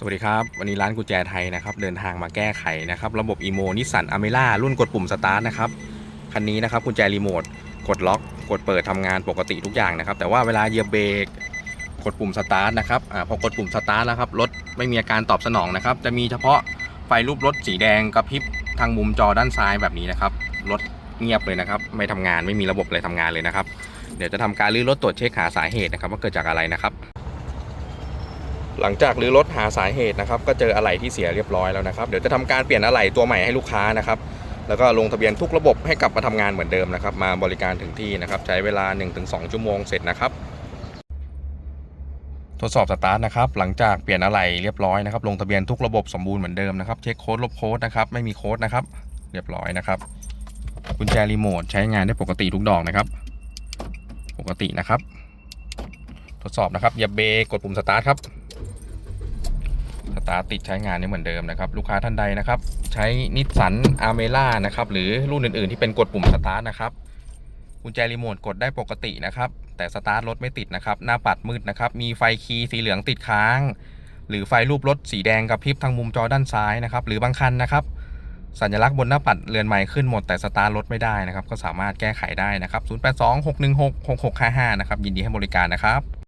สวัสดีครับ วันนี้ร้านกุญแจไทยนะครับ เดินทางมาแก้ไขนะครับ ระบบอีโมนิสันอเมร่ารุ่นกดปุ่มสตาร์ทนะครับ คันนี้นะครับกุญแจรีโมทกดล็อก กดเปิดทำงานปกติทุกอย่างนะครับ แต่ว่าเวลาเหยียบเบรกกดปุ่มสตาร์ทนะครับอาพอกดปุ่มสตาร์ทแล้วครับรถไม่มีอาการตอบสนองนะครับ จะมีเฉพาะไฟรูปรถสีแดงกระพริบทางมุมจอด้านซ้ายแบบนี้นะครับรถเงียบเลยนะครับ ไม่ทำงานไม่มีระบบอะไรทำงานเลยนะครับ เดี๋ยวจะทำการรื้อรถตรวจเช็คหาสาเหตุนะครับ ว่าเกิดจากอะไรนะครับ หลังจากรื้อรถหาสาเหตุนะครับก็เจออะไหล่ที่เสียเรียบร้อยแล้วนะครับเดี๋ยวจะทำการเปลี่ยนอะไหล่ตัวใหม่ให้ลูกค้านะครับแล้วก็ลงทะเบียนทุกระบบให้กลับมาทำงานเหมือนเดิมนะครับมาบริการถึงที่นะครับใช้เวลา 1-2 ชั่วโมงเสร็จนะครับทดสอบสตาร์ทนะครับหลังจากเปลี่ยนอะไหล่เรียบร้อยนะครับลงทะเบียนทุกระบบสมบูรณ์เหมือนเดิมนะครับเช็คโค้ดลบโค้ดนะครับไม่มีโค้ดนะครับเรียบร้อยนะครับกุญแจรีโมทใช้งานได้ปกติทุกดอกนะครับ ปกตินะครับ ทดสอบนะครับเหยียบเบรกกดปุ่มสตาร์ทครับ สตาร์ทติดใช้งานได้เหมือนเดิมนะครับ ลูกค้าท่านใดนะครับ ใช้นิสสันอาร์เมล่านะครับ หรือรุ่นอื่นๆ ที่เป็นกดปุ่มสตาร์ทนะครับกุญแจรีโมทกดได้ปกตินะครับ แต่สตาร์ทรถไม่ติดนะครับ หน้าปัดมืดนะครับ มีไฟคีย์สีเหลืองติดค้าง หรือไฟรูปรถสีแดงกระพริบทางมุมจอด้านซ้ายนะครับ หรือบางคันนะครับ สัญลักษณ์บนหน้าปัดเรือนไม้ขึ้นหมดแต่สตาร์ทรถไม่ได้นะครับ ก็สามารถแก้ไขได้นะครับ 0826166655 นะครับ ยินดีให้บริการนะครับ